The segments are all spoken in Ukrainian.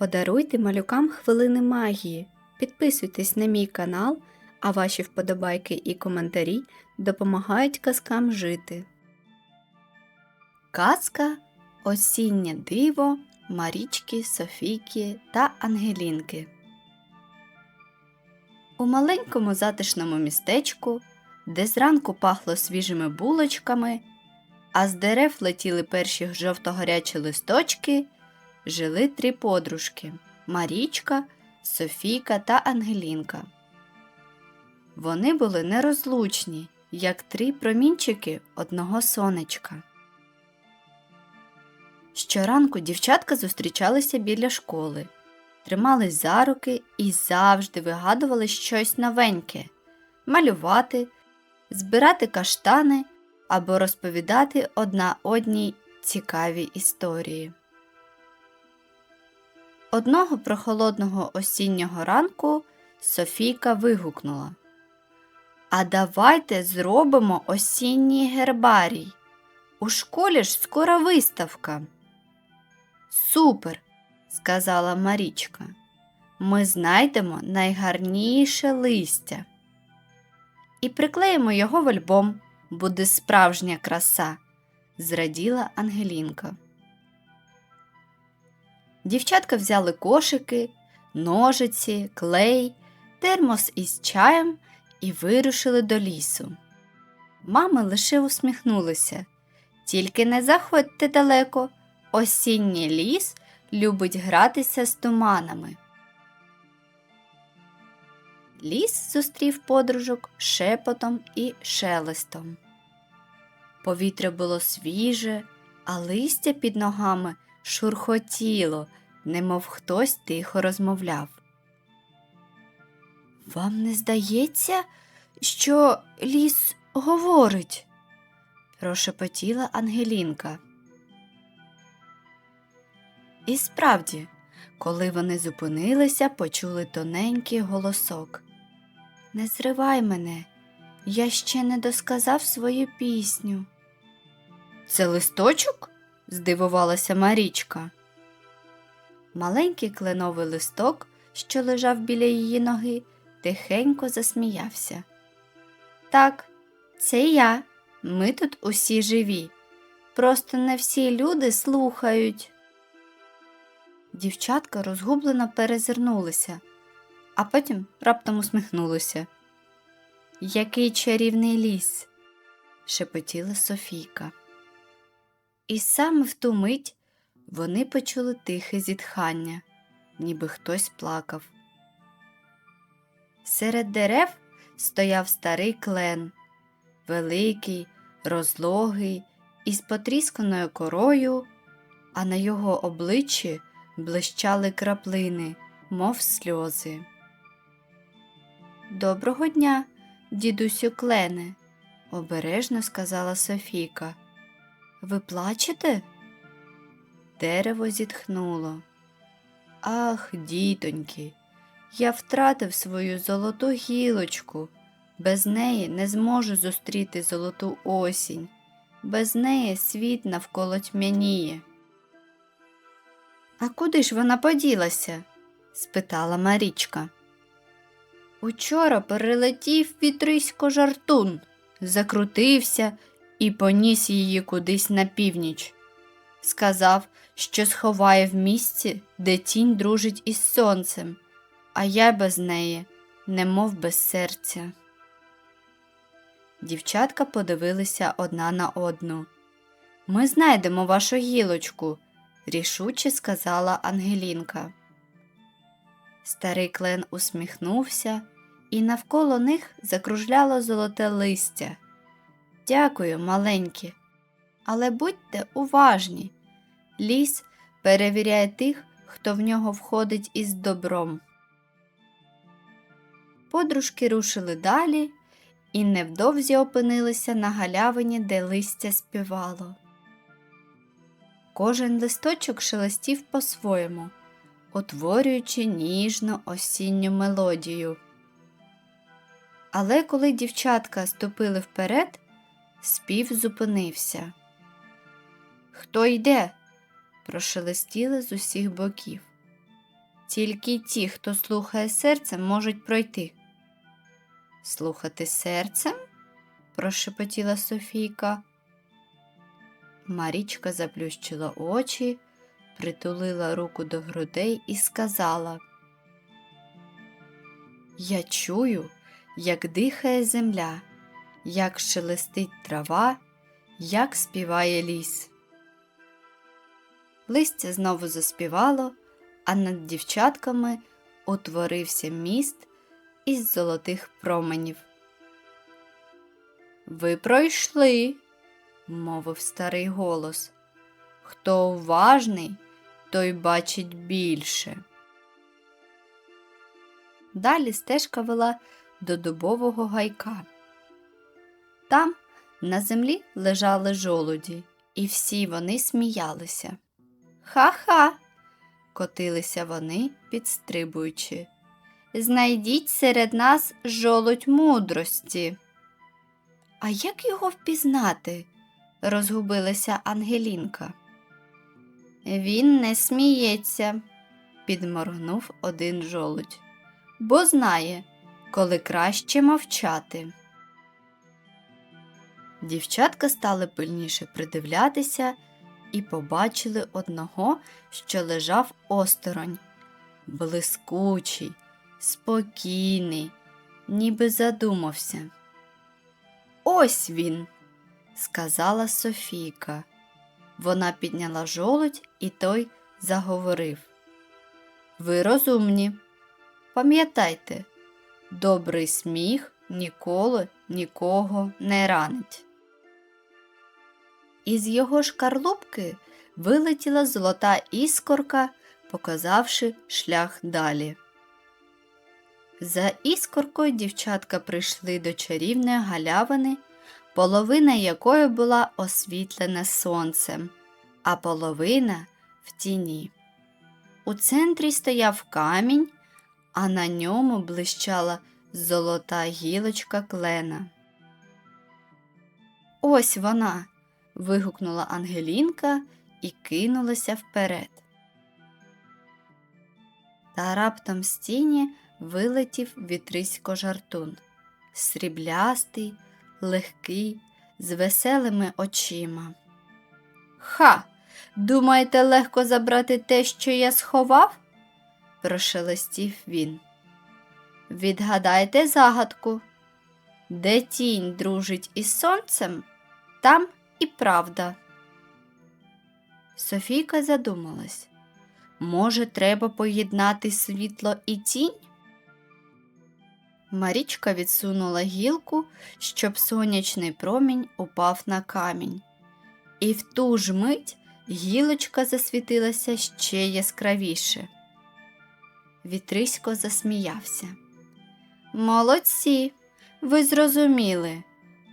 Подаруйте малюкам хвилини магії. Підписуйтесь на мій канал, а ваші вподобайки і коментарі допомагають казкам жити. Казка Осіннє диво Марічки, Софійки та Ангелінки. У маленькому затишному містечку, де зранку пахло свіжими булочками, а з дерев летіли перші жовто-гарячі листочки, жили три подружки Марічка, Софійка та Ангелінка. Вони були нерозлучні, як три промінчики одного сонечка. Щоранку дівчатка зустрічалися біля школи, тримались за руки і завжди вигадували щось новеньке малювати, збирати каштани або розповідати одна одній цікаві історії. Одного прохолодного осіннього ранку Софійка вигукнула А давайте зробимо осінній гербарій. У школі ж скоро виставка. Супер, сказала Марічка. Ми знайдемо найгарніше листя і приклеїмо його в альбом. Буде справжня краса, зраділа Ангелінка. Дівчатка взяли кошики, ножиці, клей, термос із чаєм і вирушили до лісу. Мами лише усміхнулися. Тільки не заходьте далеко. Осінній ліс любить гратися з туманами. Ліс зустрів подружок шепотом і шелестом. Повітря було свіже, а листя під ногами шурхотіло, немов хтось тихо розмовляв. Вам не здається, що ліс говорить? прошепотіла Ангелінка. І справді, коли вони зупинилися, почули тоненький голосок. Не зривай мене, я ще не досказав свою пісню. Це листочок? Здивувалася Марічка. Маленький кленовий листок, що лежав біля її ноги, тихенько засміявся. Так, це я. Ми тут усі живі. Просто не всі люди слухають. Дівчатка розгублено перезирнулися, а потім раптом усміхнулися. Який чарівний ліс, шепотіла Софійка. І саме в ту мить вони почули тихе зітхання, ніби хтось плакав. Серед дерев стояв старий клен, великий, розлогий, із потрісканою корою, а на його обличчі блищали краплини, мов сльози. Доброго дня, дідусю Клене, обережно сказала Софійка. Ви плачете? Дерево зітхнуло. Ах, дітоньки, я втратив свою золоту гілочку. Без неї не зможу зустріти золоту осінь, без неї світ навколо тьмяніє. А куди ж вона поділася? спитала Марічка. Учора перелетів вітрисько жартун, закрутився і поніс її кудись на північ. Сказав, що сховає в місці, де тінь дружить із сонцем, а я без неї, немов без серця. Дівчатка подивилися одна на одну. Ми знайдемо вашу гілочку, рішуче сказала Ангелінка. Старий клен усміхнувся, і навколо них закружляло золоте листя. Дякую, маленькі, але будьте уважні. Ліс перевіряє тих, хто в нього входить із добром. Подружки рушили далі і невдовзі опинилися на галявині, де листя співало. Кожен листочок шелестів по-своєму, утворюючи ніжну осінню мелодію. Але коли дівчатка ступили вперед, спів зупинився. Хто йде? прошелестіли з усіх боків. Тільки ті, хто слухає серцем, можуть пройти. Слухати серцем? прошепотіла Софійка. Марічка заплющила очі, притулила руку до грудей і сказала Я чую, як дихає земля, як шелестить трава, як співає ліс. Листя знову заспівало, а над дівчатками утворився міст із золотих променів. Ви пройшли, мовив старий голос. Хто уважний, той бачить більше. Далі стежка вела до дубового гайка. Там на землі лежали жолуді, і всі вони сміялися. Ха-ха, котилися вони, підстрибуючи. Знайдіть серед нас жолудь мудрості. А як його впізнати? розгубилася Ангелінка. Він не сміється, підморгнув один жолудь, бо знає, коли краще мовчати. Дівчатка стали пильніше придивлятися і побачили одного, що лежав осторонь, блискучий, спокійний, ніби задумався. Ось він, сказала Софійка. Вона підняла жолудь, і той заговорив. Ви розумні. Пам'ятайте, добрий сміх ніколи нікого не ранить. Із його шкарлупки вилетіла золота іскорка, показавши шлях далі. За іскоркою дівчатка прийшли до чарівної галявини, половина якої була освітлена сонцем, а половина в тіні. У центрі стояв камінь, а на ньому блищала золота гілочка клена. Ось вона. Вигукнула Ангелінка і кинулася вперед. Та раптом з тіні вилетів вітрисько жартун, сріблястий, легкий, з веселими очима. Ха! Думаєте, легко забрати те, що я сховав? прошелестів він. Відгадайте загадку. Де тінь дружить із сонцем, там і правда. Софійка задумалась. Може, треба поєднати світло і тінь? Марічка відсунула гілку, щоб сонячний промінь упав на камінь. І в ту ж мить гілочка засвітилася ще яскравіше. Вітрисько засміявся. Молодці, ви зрозуміли.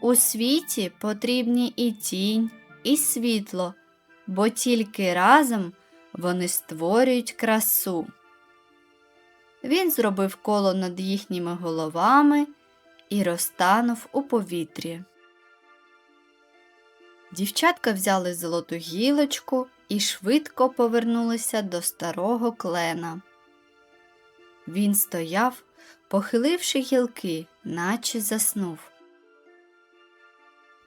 У світі потрібні і тінь, і світло, бо тільки разом вони створюють красу. Він зробив коло над їхніми головами і розтанув у повітрі. Дівчатка взяли золоту гілочку і швидко повернулися до старого клена. Він стояв, похиливши гілки, наче заснув.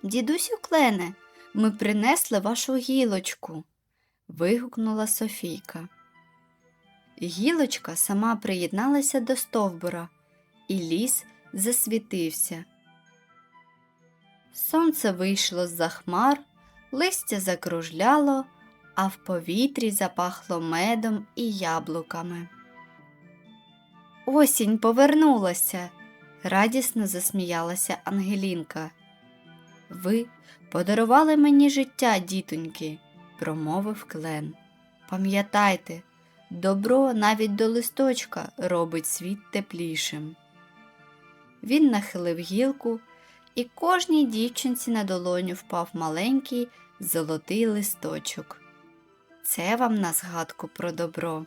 Дідусю клене, ми принесли вашу гілочку. вигукнула Софійка. Гілочка сама приєдналася до стовбура, і ліс засвітився. Сонце вийшло з за хмар, листя закружляло, а в повітрі запахло медом і яблуками. Осінь повернулася, радісно засміялася Ангелінка. Ви подарували мені життя, дітоньки, промовив клен. Пам'ятайте, добро навіть до листочка робить світ теплішим. Він нахилив гілку, і кожній дівчинці на долоню впав маленький золотий листочок. Це вам на згадку про добро.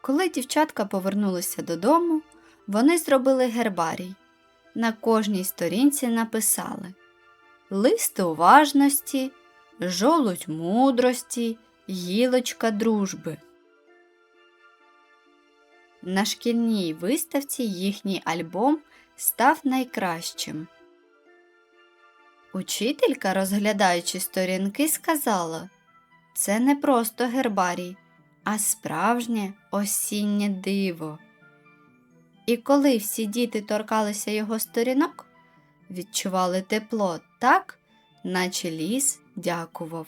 Коли дівчатка повернулися додому, вони зробили гербарій. На кожній сторінці написали Лист уважності, жолудь мудрості, гілочка дружби. На шкільній виставці їхній альбом став найкращим. Учителька, розглядаючи сторінки, сказала це не просто гербарій, а справжнє осіннє диво. І коли всі діти торкалися його сторінок, відчували тепло так, наче ліс дякував.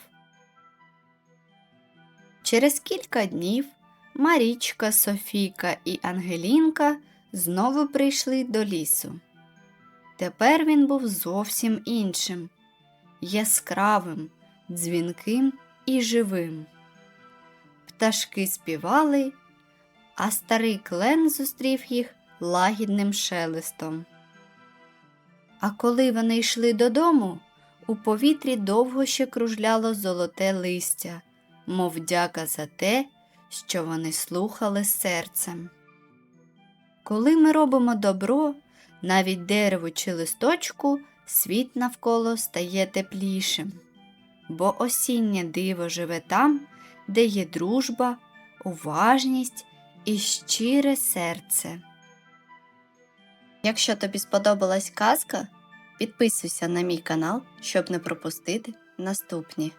Через кілька днів Марічка, Софійка і Ангелінка знову прийшли до лісу. Тепер він був зовсім іншим, яскравим, дзвінким і живим. Пташки співали, а старий клен зустрів їх лагідним шелестом. А коли вони йшли додому, у повітрі довго ще кружляло золоте листя, мов дяка за те, що вони слухали серцем. Коли ми робимо добро, навіть дереву чи листочку, світ навколо стає теплішим, бо осіннє диво живе там, де є дружба, уважність і щире серце. Якщо тобі сподобалась казка, підписуйся на мій канал, щоб не пропустити наступні.